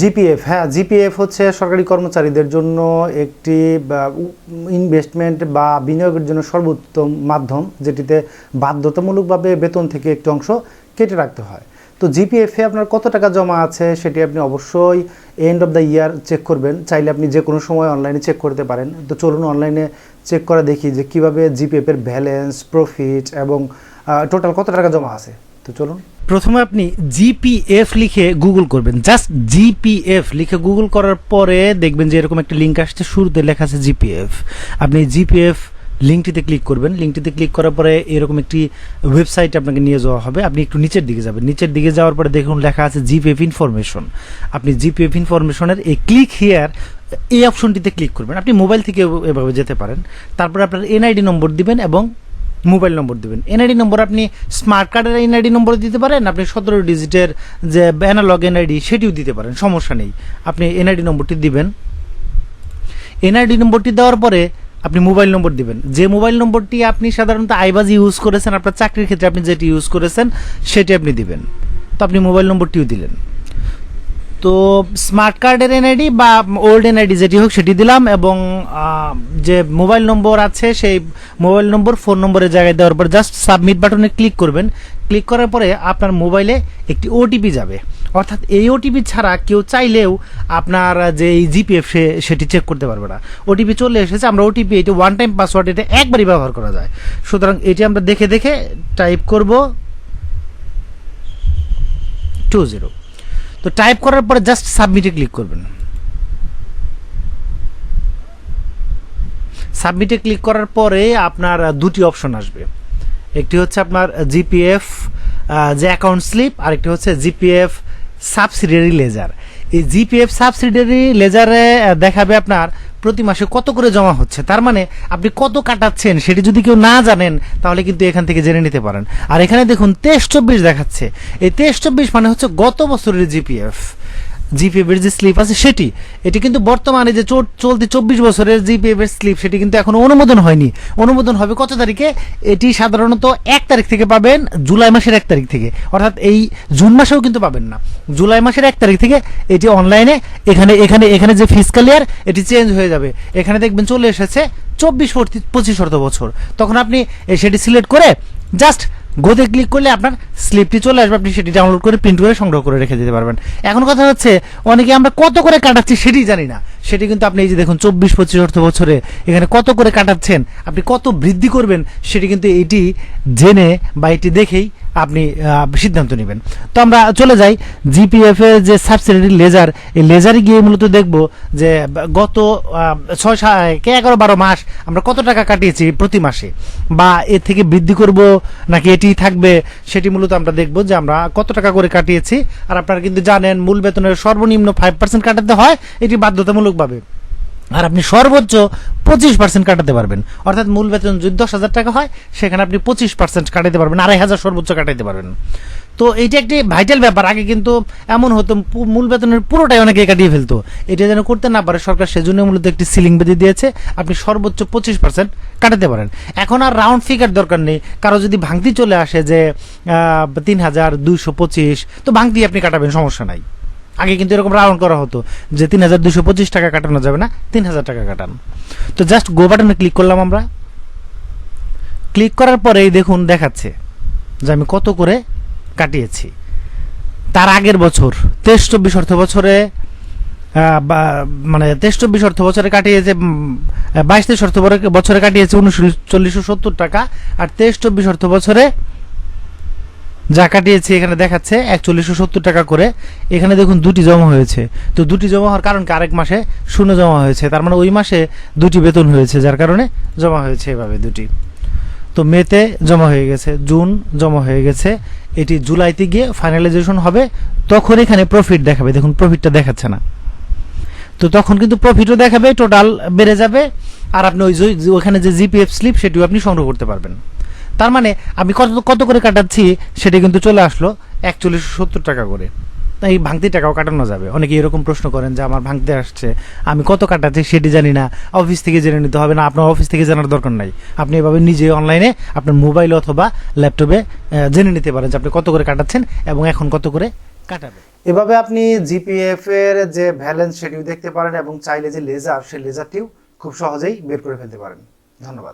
GPF হ্যাঁ GPF হচ্ছে সরকারি কর্মচারীদের জন্য একটি ইনভেস্টমেন্ট বা বিনিয়োগের জন্য সর্বোত্তম মাধ্যম, যেটিতে বাধ্যতামূলকভাবে বেতন থেকে একটি অংশ কেটে রাখতে হয়। তো জিপিএফে আপনার কত টাকা জমা আছে সেটি আপনি অবশ্যই end of the year check করবেন। চাইলে আপনি যে কোনো সময় অনলাইনে চেক করতে পারেন। তো চলুন অনলাইনে চেক করে দেখি যে কীভাবে জিপিএফের ব্যালেন্স প্রফিট এবং টোটাল কত টাকা জমা আছে। তো চলুন। প্রথমে আপনি জিপিএফ লিখে গুগল করবেন। জাস্ট জিপিএফ লিখে গুগল করার পরে দেখবেন যে এরকম একটা লিঙ্ক আসছে, শুরুতে লেখা আছে জিপিএফ। আপনি জিপিএফ লিঙ্কটিতে ক্লিক করবেন। লিঙ্কটিতে ক্লিক করার পরে এরকম একটি ওয়েবসাইট আপনাকে নিয়ে যাওয়া হবে। আপনি একটু নিচের দিকে যাবেন। নিচের দিকে যাওয়ার পরে দেখুন লেখা আছে জিপিএফ ইনফরমেশন। আপনি জিপিএফ ইনফরমেশনের এই ক্লিক হিয়ার এই অপশনটিতে ক্লিক করবেন। আপনি মোবাইল থেকে এভাবে যেতে পারেন। তারপরে আপনার এনআইডি নম্বর দিবেন এবং মোবাইল নম্বর দেবেন। এনআইডি নম্বর আপনি স্মার্ট কার্ডের এনআইডি নম্বর দিতে পারেন, আপনি সতেরো ডিজিটের যে অ্যানালগ এনআইডি সেটিও দিতে পারেন, সমস্যা নেই। আপনি এনআইডি নম্বরটি দিবেন। এনআইডি নম্বরটি দেওয়ার পরে আপনি মোবাইল নম্বর দিবেন। যে মোবাইল নম্বরটি আপনি সাধারণত আইবাজ ইউজ করেছেন, আপনার চাকরির ক্ষেত্রে আপনি যেটি ইউজ করেছেন, সেটি আপনি দিবেন। তো আপনি মোবাইল নম্বরটিও দিলেন। তো স্মার্ট কার্ডের এনআইডি বা ওল্ড এনআইডি যেটি হোক সেটি দিলাম এবং যে মোবাইল নম্বর আছে সেই মোবাইল নম্বর ফোন নম্বরের জায়গায় দেওয়ার পর জাস্ট সাবমিট বাটনে ক্লিক করবেন। ক্লিক করার পরে আপনার মোবাইলে একটি ওটিপি যাবে। অর্থাৎ এই ওটিপি ছাড়া কেউ চাইলেও আপনার যে এই জিপিএফ সে, সেটি চেক করতে পারবে না। ওটিপি চলে এসেছে, আমরা ওটিপি এটি ওয়ান টাইম পাসওয়ার্ড এটা একবারই ব্যবহার করা যায়। সুতরাং এটি আমরা দেখে দেখে টাইপ করব টু জিরো তো টাইপ করার পরে জাস্ট সাবমিটে ক্লিক করবেন। সাবমিটে ক্লিক করার পরে আপনার দুটি অপশন আসবে। একটি হচ্ছে আপনার জিপিএফ যে অ্যাকাউন্ট স্লিপ আর একটি হচ্ছে জিপিএফ সাবসিডিয়ারি লেজার এই জিপিএফ সাবসিডিয়ারি লেজারে দেখাবে আপনার প্রতি মাসে কত করে জমা হচ্ছে? তার মানে আপনি কত কাটাচ্ছেন সেটি যদি কেউ না জানেন, তাহলে কিন্তু এখান থেকে জেনে নিতে পারেন। আর এখানে দেখুন, তেইশ চব্বিশ দেখাচ্ছে। এই তেইশ চব্বিশ মানে হচ্ছে গত বছরের জিপিএফ জিপিএফ এর যে স্লিপ আছে সেটি, এটি কিন্তু বর্তমানে যে চলতি চব্বিশ বছরের জিপিএফ এর স্লিপ সেটি কিন্তু এখন অনুমোদন হয়নি। অনুমোদন হবে কত তারিখে? এটি সাধারণত এক তারিখ থেকে পাবেন, জুলাই মাসের এক তারিখ থেকে। অর্থাৎ এই জুন মাসেও কিন্তু পাবেন না। জুলাই মাসের এক তারিখ থেকে এটি অনলাইনে এখানে এখানে এখানে যে ফিসকাল ইয়ার এটি চেঞ্জ হয়ে যাবে। এখানে দেখবেন চলে এসেছে চব্বিশ পঁচিশ অর্থ বছর। তখন আপনি সেটি সিলেক্ট করে জাস্ট গোতে ক্লিক করলে আপনার স্লিপটি চলে আসবে, আপনি সেটি ডাউনলোড করে প্রিন্ট করে সংগ্রহ করে রেখে দিতে পারবেন। এখন কথা হচ্ছে, অনেকে আমরা কত করে কাটাচ্ছি সেটি জানি না। সেটি কিন্তু আপনি এই যে দেখুন, চব্বিশ, পঁচিশ অর্থ বছরে এখানে কত করে কাটাচ্ছেন, আপনি কত বৃদ্ধি করবেন, সেটি কিন্তু এটি জেনে বা এটি দেখেই আপনি সিদ্ধান্ত নেবেন। তো আমরা চলে যাই জিপিএফ এর যে সাবসিডি লেজার, এই লেজারে গিয়ে মূলত দেখব যে, গত ছয় কে এগারো বারো মাস আমরা কত টাকা কাটিয়েছি প্রতি মাসে? বা এর থেকে বৃদ্ধি করব নাকি এটি থাকবে? সেটি মূলত আমরা দেখব যে আমরা কত টাকা করে কাটিয়েছি। আর আপনারা কিন্তু জানেন, মূল বেতনের সর্বনিম্ন ফাইভ পার্সেন্ট কাটাতে হয়, এটি বাধ্যতামূলকভাবে। আর আপনি সর্বোচ্চ পঁচিশ পার্সেন্ট কাটাতে পারবেন। অর্থাৎ মূল বেতন যদি দশ হাজার টাকা হয়, সেখানে আপনি পঁচিশ পার্সেন্ট কাটাতে পারবেন, আড়াই হাজার সর্বোচ্চ কাটাতে পারবেন। তো এইটা একটি ভাইটাল ব্যাপার। আগে কিন্তু এমন হতো মূল বেতনের পুরোটাই অনেকে কাটিয়ে ফেলতো। এটা যেন করতে না পারে, সরকার সেজন্য মূলত একটি সিলিং বেঁধে দিয়েছে। আপনি সর্বোচ্চ পঁচিশ পার্সেন্ট কাটাতে পারেন। এখন আর রাউন্ড ফিগার দরকার নেই। কারও যদি ভাঙতি চলে আসে যে তিন হাজার দুইশো পঁচিশ, তো ভাঙতি আপনি কাটাবেন, সমস্যা নাই। আগে কিন্তু এরকম রাউন্ড করা হতো যে তিন হাজার দুশো পঁচিশ টাকা কাটানো যাবে না, তিন হাজার টাকা কাটান। তো জাস্ট গো বাটনে ক্লিক করলাম আমরা। ক্লিক করার পরেই দেখুন দেখাচ্ছে যে আমি কত করে কাটিয়েছি। তার আগের বছর, তেইশ চব্বিশ অর্থ বছরে মানে তেইশ চব্বিশ অর্থ বছরে কাটিয়েছে বাইশ তেইশ অর্থ বছরে কাটিয়েছে উনচল্লিশশো সত্তর টাকা, আর তেইশ চব্বিশ অর্থ বছরে যা কাটিয়েছি এখানে দেখাচ্ছে, একচল্লিশশো সত্তর টাকা করে। এখানে দেখুন দুটি জমা হয়েছে। তো দুটি জমা হওয়ার কারণ আরেক মাসে শূন্য জমা হয়েছে। তার মানে ওই মাসে দুটি বেতন হয়েছে, যার কারণে জমা হয়েছে এভাবে দুটি। তো মেতে জমা হয়ে গেছে, জুন জমা হয়ে গেছে। এটি জুলাইতে গিয়ে ফাইনালাইজেশন হবে। তখন এখানে প্রফিট দেখাবে। দেখুন প্রফিটটা দেখাচ্ছে না। তো তখন কিন্তু প্রফিটও দেখাবে টোটাল বেড়ে যাবে। আর আপনি ওই ওখানে যে জিপিএফ স্লিপ সেটিও আপনি সংগ্রহ করতে পারবেন। তার মানে আমি কত কত করে কাটাচ্ছি সেটি কিন্তু চলে আসলো একচল্লিশশো সত্তর টাকা করে। তাই এই ভাঙতি টাকাও কাটানো যাবে। অনেকে এরকম প্রশ্ন করেন যে আমার ভাঙতে আসছে, আমি কত কাটাচ্ছি সেটি জানি না। অফিস থেকে জেনে নিতে হবে না, আপনার অফিস থেকে জানার দরকার নাই। আপনি এভাবে নিজে অনলাইনে আপনার মোবাইল অথবা ল্যাপটপে জেনে নিতে পারেন যে আপনি কত করে কাটাচ্ছেন এবং এখন কত করে কাটাবে এভাবে আপনি জিপিএফ এর যে ব্যালেন্স সেটিও দেখতে পারেন এবং চাইলে যে লেজার সেই লেজারটিও খুব সহজেই বের করে ফেলতে পারেন। ধন্যবাদ।